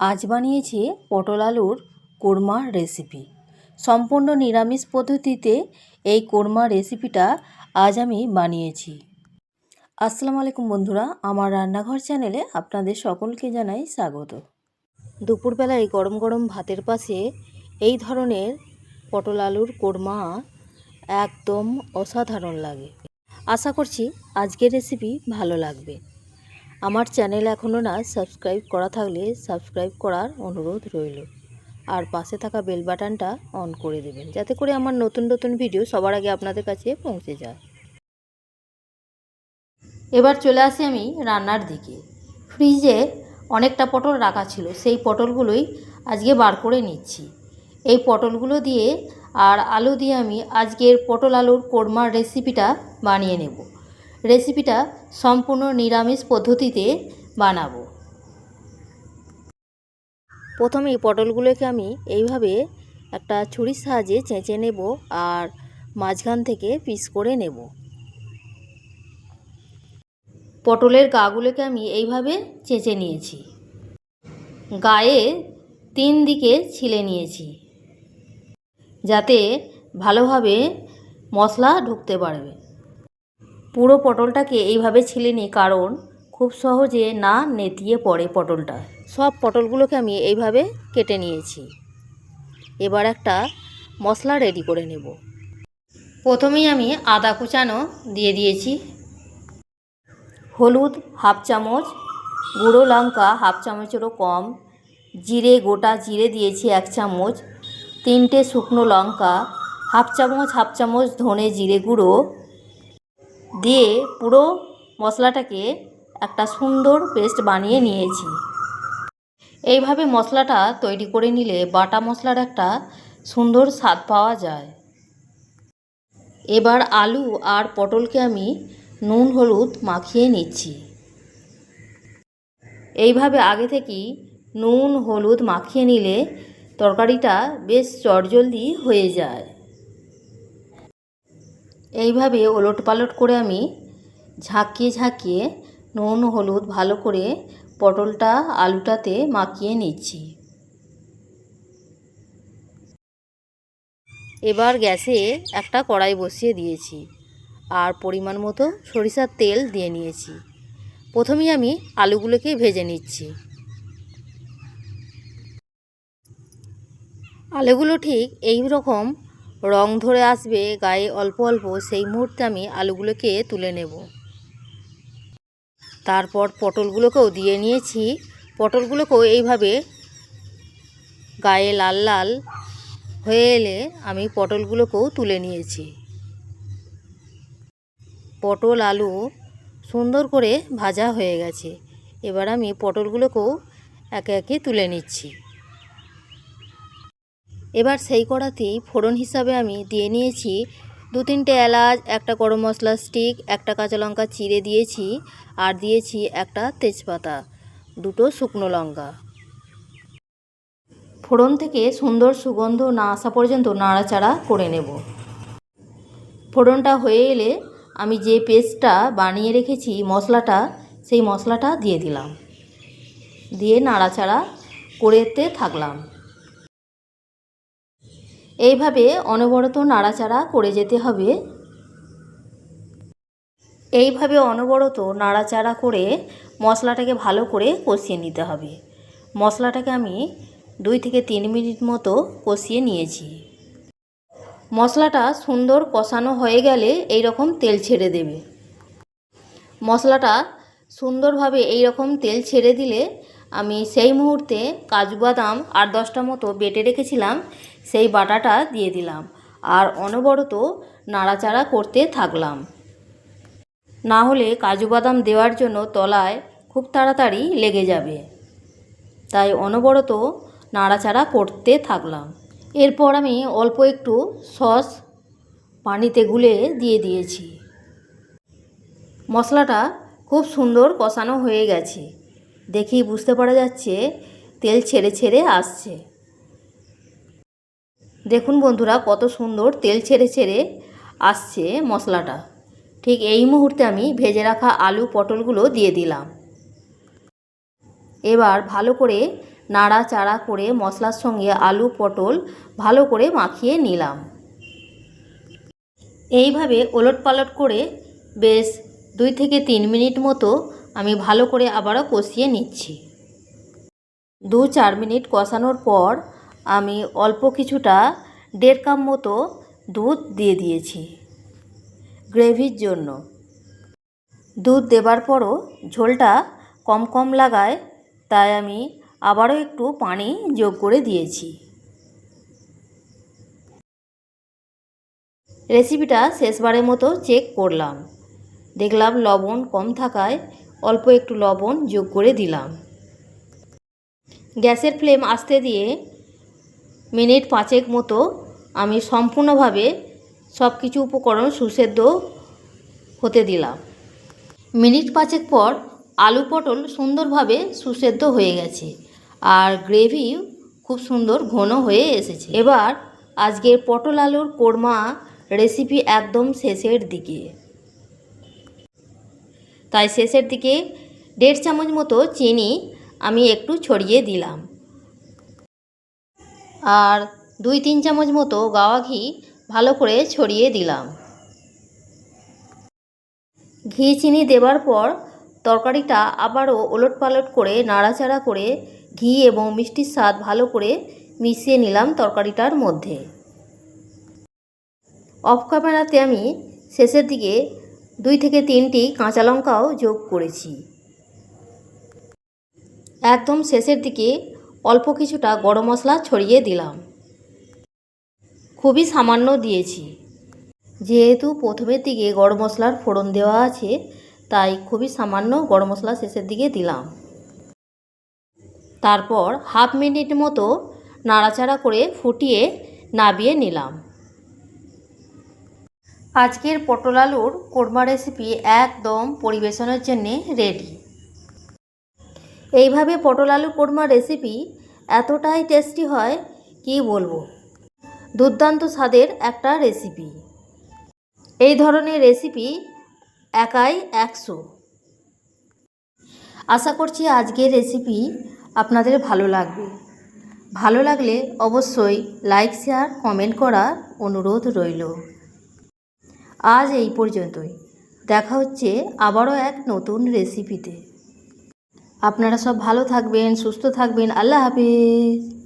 আজ বানিয়েছি পটল আলুর কোরমা রেসিপি। সম্পূর্ণ নিরামিষ পদ্ধতিতে এই কোরমা রেসিপিটা আজ আমি বানিয়েছি। আসসালামু আলাইকুম বন্ধুরা, আমার রান্নাঘর চ্যানেলে আপনাদের সকলকে জানাই স্বাগত। দুপুরবেলায় গরম গরম ভাতের পাশে এই ধরনের পটল আলুর কোরমা একদম অসাধারণ লাগে। আশা করছি আজকের রেসিপি ভালো লাগবে। আমার চ্যানেল এখনও না সাবস্ক্রাইব করা থাকলে সাবস্ক্রাইব করার অনুরোধ রইল। আর পাশে থাকা বেল বাটনটা অন করে দেবেন, যাতে করে আমার নতুন নতুন ভিডিও সবার আগে আপনাদের কাছে পৌঁছে যায়। এবার চলে আসি আমি রান্নার দিকে। ফ্রিজে অনেকটা পটল রাখা ছিল, সেই পটলগুলোই আজকে বার করে নিচ্ছি। এই পটলগুলো দিয়ে আর আলু দিয়ে আমি আজকের পটল আলুর কোরমার রেসিপিটা বানিয়ে নেব। রেসিপিটা সম্পূর্ণ নিরামিষ পদ্ধতিতে বানাবো। প্রথমে এই পটলগুলোকে আমি এইভাবে একটা ছুরির সাহায্যে চেঁচে নেব আর মাঝখান থেকে পিস করে নেব। পটলের গাগুলোকে আমি এইভাবে চেঁচে নিয়েছি। গায়ে তিন দিকে ছিলে নিয়েছি। যাতে ভালোভাবে মশলা ঢুকতে পারবে। পুরো পটলটাকে এইভাবে ছিলে নিই কারণ খুব সহজে না নেতিয়ে পড়ে পটলটা। সব পটলগুলোকে আমি এইভাবে কেটে নিয়েছি। এবার একটা মশলা রেডি করে নেব। প্রথমেই আমি আদা কুচানো দিয়ে দিয়েছি। হলুদ হাফ চামচ, গুঁড়ো লঙ্কা হাফ চামচেরও কম, জিরে, গোটা জিরে দিয়েছি এক চামচ, তিনটে শুকনো লঙ্কা, হাফ চামচ হাফ চামচ ধনে জিরে গুঁড়ো দিয়ে পুরো মশলাটাকে একটা সুন্দর পেস্ট বানিয়ে নিয়েছি। এইভাবে মশলাটা তৈরি করে নিলে বাটা মশলার একটা সুন্দর স্বাদ পাওয়া যায়। এবার আলু আর পটলকে আমি নুন, হলুদ মাখিয়ে নিচ্ছি। এইভাবে আগে থেকেই নুন, হলুদ মাখিয়ে নিলে তরকারিটা বেশ চটজলদি হয়ে যায়। এইভাবে ওলট পালট করে আমি ঝাঁকিয়ে ঝাঁকিয়ে নুন, হলুদ ভালো করে পটলটা আলুটাতে মাখিয়ে নিচ্ছি। এবার গ্যাসে একটা কড়াই বসিয়ে দিয়েছি আর পরিমাণ মতো সরিষার তেল দিয়ে নিয়েছি। প্রথমেই আমি আলুগুলোকে ভেজে নিচ্ছি। আলুগুলো ঠিক এই রকম রং ধরে আসবে, গায়ে অল্প অল্প সেই মুহূর্তে আমি আলুগুলোকে তুলে নেব। তারপর পটলগুলোকেও দিয়ে নিয়েছি। পটলগুলোকেও এইভাবে গায়ে লাল লাল হয়ে এলে আমি পটলগুলোকেও তুলে নিয়েছি। পটল, আলু সুন্দর করে ভাজা হয়ে গেছে। এবার আমি পটলগুলোকেও একে একে তুলে নিচ্ছি। এবার সেই কড়াতেই ফোড়ন হিসাবে আমি দিয়ে নিয়েছি দু তিনটে এলাচ, একটা গরম মশলা স্টিক একটা কাঁচা লঙ্কা চিড়ে দিয়েছি আর দিয়েছি একটা তেজপাতা, দুটো শুকনো লঙ্কা। ফোড়ন থেকে সুন্দর সুগন্ধ না আসা পর্যন্ত নাড়াচাড়া করে নেব। ফোড়নটা হয়ে এলে আমি যে পেস্টটা বানিয়ে রেখেছি মশলাটা, সেই মশলাটা দিয়ে দিলাম। দিয়ে নাড়াচাড়া করেতে থাকলাম। এইভাবে অনবরত নাড়াচাড়া করে যেতে হবে। এইভাবে অনবরত নাড়াচাড়া করে মশলাটাকে ভালো করে কষিয়ে নিতে হবে। মশলাটাকে আমি দুই থেকে তিন মিনিট মতো কষিয়ে নিয়েছি। মশলাটা সুন্দর কষানো হয়ে গেলে এই রকম তেল ছেড়ে দেবে। মশলাটা সুন্দরভাবে এই রকম তেল ছেড়ে দিলে আমি সেই মুহূর্তে কাজু বাদাম আট দশটা মতো বেটে রেখেছিলাম, সেই বাটাটা দিয়ে দিলাম আর অনবরত নাড়াচাড়া করতে থাকলাম। না হলে কাজু বাদাম দেওয়ার জন্য তলায় খুব তাড়াতাড়ি লেগে যাবে। তাই অনবরত নাড়াচাড়া করতে থাকলাম। এরপর আমি অল্প একটু সস পানিতে গুলে দিয়ে দিয়েছি। মশলাটা খুব সুন্দর কষানো হয়ে গেছে। দেখেই বুঝতে পারা যাচ্ছে তেল ছেড়ে ছেড়ে আসছে। দেখুন বন্ধুরা, কত সুন্দর তেল ছেড়ে ছেড়ে আসছে মশলাটা। ঠিক এই মুহূর্তে আমি ভেজে রাখা আলু পটলগুলো দিয়ে দিলাম। এবার ভালো করে নাড়াচাড়া করে মশলার সঙ্গে আলু পটল ভালো করে মাখিয়ে নিলাম। এইভাবে ওলট পালট করে বেশ দুই থেকে তিন মিনিট মতো আমি ভালো করে আবারও কষিয়ে নিচ্ছি। দু চার মিনিট কষানোর পর আমি অল্প কিছুটা দেড় কাপ মতো দুধ দিয়ে দিয়েছি গ্রেভির জন্য। দুধ দেবার পরও ঝোলটা কম কম লাগায়, তাই আমি আবারও একটু পানি যোগ করে দিয়েছি। রেসিপিটা শেষবারের মতো চেক করলাম। দেখলাম লবণ কম থাকায় অল্প একটু লবণ যোগ করে দিলাম। গ্যাসের ফ্লেম আস্তে দিয়ে মিনিট পাঁচেক মতো আমি সম্পূর্ণভাবে সব কিছু উপকরণ সুসেদ্ধ হতে দিলাম। মিনিট পাঁচেক পর আলু পটল সুন্দরভাবে সুসেদ্ধ হয়ে গেছে আর গ্রেভি খুব সুন্দর ঘন হয়ে এসেছে। এবার আজকের পটল আলুর কোরমা রেসিপি একদম শেষের দিকে। তাই শেষের দিকে দেড় চামচ মতো চিনি আমি একটু ছড়িয়ে দিলাম। আর দুই তিন চামচ মতো গাওয়া ঘি ভালো করে ছড়িয়ে দিলাম। ঘি চিনি দেবার পর তরকারিটা আবারও ওলট পালট করে নাড়াচাড়া করে ঘি এবং মিষ্টির স্বাদ ভালো করে মিশিয়ে নিলাম তরকারিটার মধ্যে। অফ ক্যামেরাতে আমি শেষের দিকে দুই থেকে তিনটি কাঁচা লঙ্কাও যোগ করেছি। একদম শেষের দিকে অল্প কিছুটা গরম মশলা ছড়িয়ে দিলাম। খুবই সামান্য দিয়েছি। যেহেতু প্রথমের দিকে গরম মশলার ফোড়ন দেওয়া আছে, তাই খুবই সামান্য গরম মশলা শেষের দিকে দিলাম। তারপর হাফ মিনিট মতো নাড়াচাড়া করে ফুটিয়ে নাবিয়ে নিলাম। আজকের পটল আলুর কোরমা রেসিপি একদম পরিবেশনের জন্যে রেডি এইভাবে পটল আলু কোরমা রেসিপি এতটাই টেস্টি হয়, কি বলব? দুর্দান্ত স্বাদের একটা রেসিপি এই ধরনের রেসিপি একাই একশো। আশা করছি আজকের রেসিপি আপনাদের ভালো লাগবে। ভালো লাগলে অবশ্যই লাইক শেয়ার কমেন্ট করার অনুরোধ রইল। আজ এই পর্যন্তই। দেখা হচ্ছে আবারও এক নতুন রেসিপিতে আপনারা সব ভালো থাকবেন, সুস্থ থাকবেন। আল্লাহ হাফিজ।